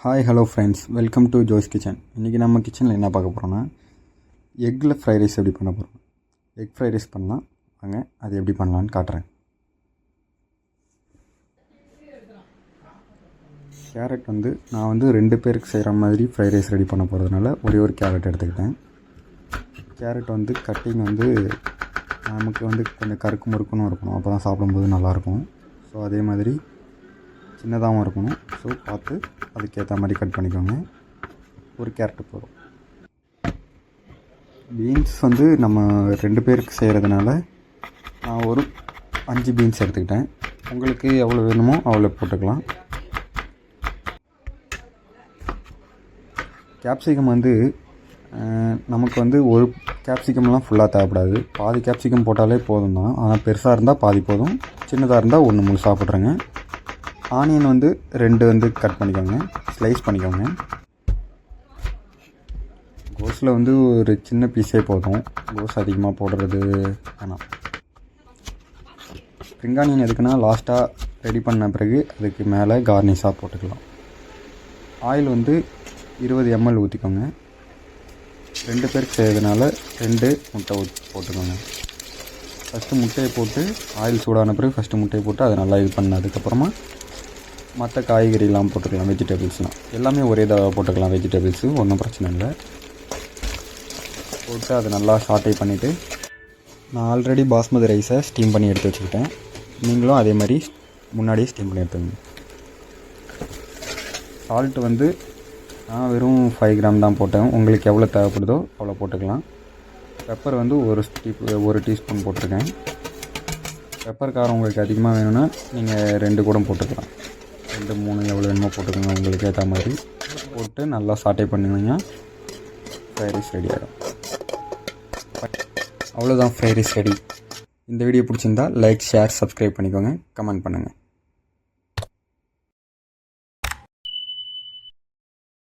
Hi hello friends welcome to Jo's kitchen இன்றைக்கி நம்ம கிச்சனில் என்ன பார்க்க போகிறோன்னா எக்கில் ஃப்ரைட் ரைஸ் எப்படி பண்ண போகிறோம் எக் ஃப்ரைட் ரைஸ் பண்ணலாம் வாங்க அது எப்படி பண்ணலான்னு காட்டுறேன். கேரட் வந்து நான் வந்து ரெண்டு பேருக்கு செய்கிற மாதிரி ஃப்ரைட் ரைஸ் ரெடி பண்ண போகிறதுனால ஒரே ஒரு கேரட் எடுத்துக்கிட்டேன். கேரட் வந்து கட்டிங் வந்து நமக்கு வந்து கொஞ்சம் கருக்கு முறுக்குன்னு இருக்கணும் அப்போ தான் சாப்பிடும்போது நல்லாயிருக்கும் ஸோ அதே மாதிரி சின்னதாகவும் இருக்கணும். ஸோ பார்த்து அதுக்கேற்ற மாதிரி கட் பண்ணிக்கோங்க. ஒரு கேரட்டு போதும். பீன்ஸ் வந்து நம்ம ரெண்டு பேருக்கு செய்கிறதுனால நான் ஒரு அஞ்சு பீன்ஸ் எடுத்துக்கிட்டேன். உங்களுக்கு எவ்வளோ வேணுமோ அவ்வளோ போட்டுக்கலாம். கேப்சிகம் வந்து நமக்கு வந்து ஒரு கேப்சிகம்லாம் ஃபுல்லாக தேவைப்படாது. பாதி கேப்சிகம் போட்டாலே போதும் தான் ஆனால் பெருசாக இருந்தால் பாதி போதும். சின்னதாக இருந்தால் ஒன்று முழு சாப்பிட்றேங்க ஆனியன் வந்து ரெண்டு வந்து கட் பண்ணிக்கோங்க ஸ்லைஸ் பண்ணிக்கோங்க. கோஸில் வந்து ஒரு சின்ன பீஸே போதும். கோஸ் அதிகமாக போடுறது வேணாம். ஸ்ப்ரிங் ஆனியன் எதுக்குன்னா லாஸ்ட்டாக ரெடி பண்ண பிறகு அதுக்கு மேலே கார்னிஷாக போட்டுக்கலாம். ஆயில் வந்து இருபது எம்எல் ஊற்றிக்கோங்க ரெண்டு பேருக்கு செய்யறதுனால ரெண்டு முட்டை ஊற்றி போட்டுக்கோங்க. ஃபஸ்ட்டு முட்டையை போட்டு ஆயில் சூடான பிறகு ஃபஸ்ட்டு முட்டையை போட்டு அதை நல்லா இது பண்ண அதுக்கப்புறமா மற்ற காய்கறிலாம் போட்டுக்கலாம் வெஜிடபிள்ஸ்லாம் எல்லாமே ஒரே இதாக போட்டுக்கலாம் வெஜிடபிள்ஸு ஒன்றும் பிரச்சனை இல்லை. போட்டு அதை நல்லா சாட்டை பண்ணிவிட்டு நான் ஆல்ரெடி பாஸ்மதி ரைஸை ஸ்டீம் பண்ணி எடுத்து வச்சுக்கிட்டேன். நீங்களும் அதே மாதிரி முன்னாடியே ஸ்டீம் பண்ணி எடுத்துக்கோங்க. சால்ட் வந்து நான் வெறும் ஃபைவ் கிராம் தான் போட்டேன். உங்களுக்கு எவ்வளோ தேவைப்படுதோ அவ்வளோ போட்டுக்கலாம். பெப்பர் வந்து ஒரு டீ ஒரு டீஸ்பூன் போட்டிருக்கேன். பெப்பர் காரம் உங்களுக்கு அதிகமாக வேணும்னா நீங்கள் ரெண்டு கூட போட்டுக்கலாம். ரெண்டு மூணு எவ்வளோ வேணுமோ போட்டுக்கோங்க. உங்களுக்கு ஏற்ற மாதிரி போட்டு நல்லா சாட்டை பண்ணுவீங்க ஃப்ரைட் ரைஸ் ரெடி ஆகிடும் அவ்வளோதான் ஃப்ரைட் ரைஸ் ரெடி இந்த வீடியோ பிடிச்சிருந்தா லைக் ஷேர் சப்ஸ்கிரைப் பண்ணிக்கோங்க. கமெண்ட் பண்ணுங்கள்